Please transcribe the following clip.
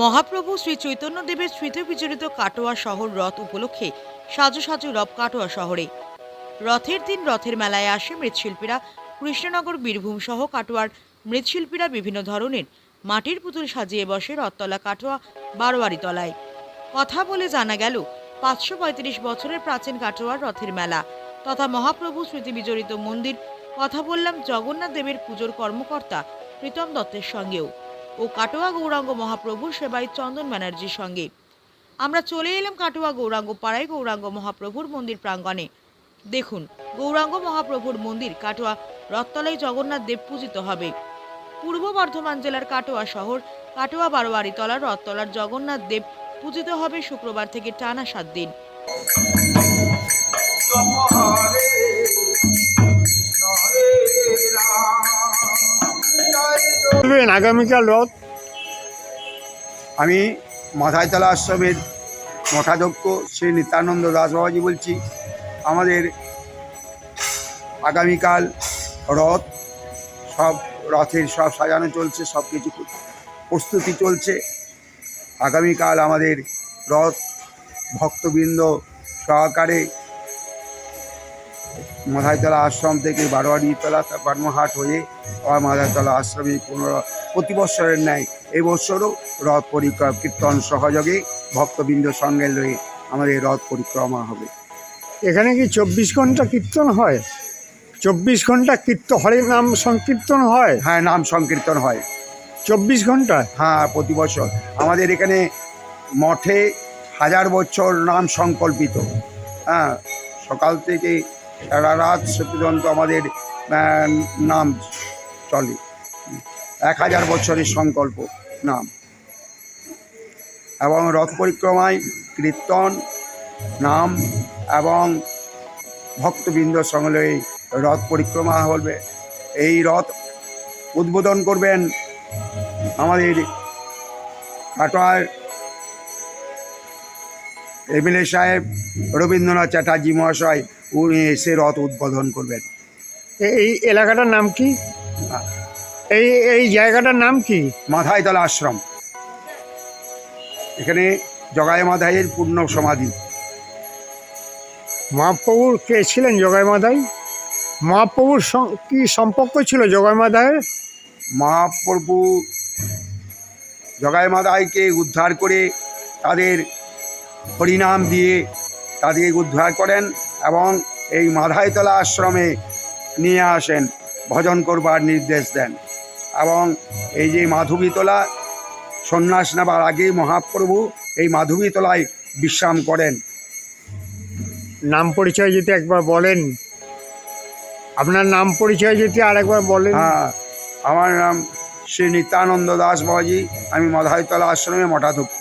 মহাপ্রভু শ্রী চৈতন্যদেবের স্মৃতি বিচরিত কাটোয়া শহর রথ উপলক্ষে সাজু সাজু রব কাটোয়া শহরে। রথের দিন রথের মেলায় আসে মৃৎশিল্পীরা। কৃষ্ণনগর বীরভূম সহ কাটোয়ার মৃৎশিল্পীরা বিভিন্ন ধরনের মাটির পুতুল সাজিয়ে বসে রথতলা কাটোয়া বারোয়ারি তলায়। কথা বলে জানা গেল, পাঁচশো পঁয়ত্রিশ বছরের প্রাচীন কাটোয়ার রথের মেলা তথা মহাপ্রভু স্মৃতি বিজড়িত মন্দির। কথা বললাম জগন্নাথ দেবের পুজোর কর্মকর্তা প্রীতম দত্তের সঙ্গেও। ও কাটোয়া গৌরাঙ্গ মহাপ্রভুর সেবাই চন্দন ব্যানার্জির সঙ্গে। আমরা চলে এলাম কাটোয়া গৌরাঙ্গ পাড়ায় গৌরাঙ্গ মহাপ্রভুর মন্দির প্রাঙ্গণে। দেখুন, গৌরাঙ্গ মহাপ্রভুর মন্দির কাটোয়া রথতলায় জগন্নাথ দেব পূজিত হবে। পূর্ব বর্ধমান জেলার কাটোয়া শহর কাটোয়া বারোয়ারি তলার রথতলার জগন্নাথ দেব পূজিত হবে শুক্রবার থেকে টানা সাত দিন। বলবেন, আগামীকাল রথ? আমি মাথায়তলা আশ্রমের মঠাধ্যক্ষ শ্রী নিত্যানন্দ দাস বাবাজি বলছি, আমাদের আগামীকাল রথ, সব রথের সব সাজানো চলছে, সব কিছু প্রস্তুতি চলছে। আগামীকাল আমাদের রথ ভক্তবৃন্দ সহকারে মাথায়তলা আশ্রম থেকে বারোয়ারিতলা বারমাহাট হয়ে আবার মাথায়তলা আশ্রমে কোনো প্রতি বৎসরের ন্যায় এই বছরও রথ পরিক্রমা কীর্তন সহযোগে ভক্তবৃন্দ সঙ্গে লয়ে আমাদের রথ পরিক্রমা হবে। এখানে কি চব্বিশ ঘণ্টা কীর্তন হয়? চব্বিশ ঘণ্টা কীর্ত হরে নাম সংকীর্তন হয়? হ্যাঁ নাম সংকীর্তন হয়। চব্বিশ ঘণ্টা হ্যাঁ প্রতি বছর। আমাদের এখানে মঠে হাজার বছর নাম সংকল্পিত। হ্যাঁ সকাল থেকে সারা রাত পর্যন্ত আমাদের নাম চলে। এক হাজার বছরের সংকল্প, নাম। এবং রথ পরিক্রমায় কীর্তন, নাম এবং ভক্তবৃন্দ সঙ্গে রথ পরিক্রমা হবে এই রথ উদ্বোধন করবেন আমাদের কাটোয়ার এমএলএ সাহেব রবীন্দ্রনাথ চ্যাটার্জি মহাশয় উনি এসে রথ উদ্বোধন করবেন। এই এলাকাটার নাম কি? এই এই জায়গাটার নাম কি? মাথায়তলা আশ্রম। এখানে জগায় মাধাইয়ের পূর্ণ সমাধি। মহাপ্রভুর কে ছিলেন জগাই মাধাই মহাপ্রভুর কি সম্পর্ক ছিল জগাই মাধায়ের মহাপ্রভু জগায় মাদাইকে উদ্ধার করে তাদের হরিনাম দিয়ে তাদেরকে উদ্ধার করেন এবং এই মাধাইতলা আশ্রমে নিয়ে আসেন ভজন করবার নির্দেশ দেন। এবং এই যে মাধবীতলা সন্ন্যাস নেবার আগে মহাপ্রভু এই মাধবীতলায় বিশ্রাম করেন। নাম পরিচয় যদি একবার বলেন। আপনার নাম পরিচয় যদি আরেকবার বলেন। হ্যাঁ আমার নাম শ্রী নিত্যানন্দ দাস বাবাজি আমি মাধাইতলা আশ্রমে মঠাধ্যক্ষ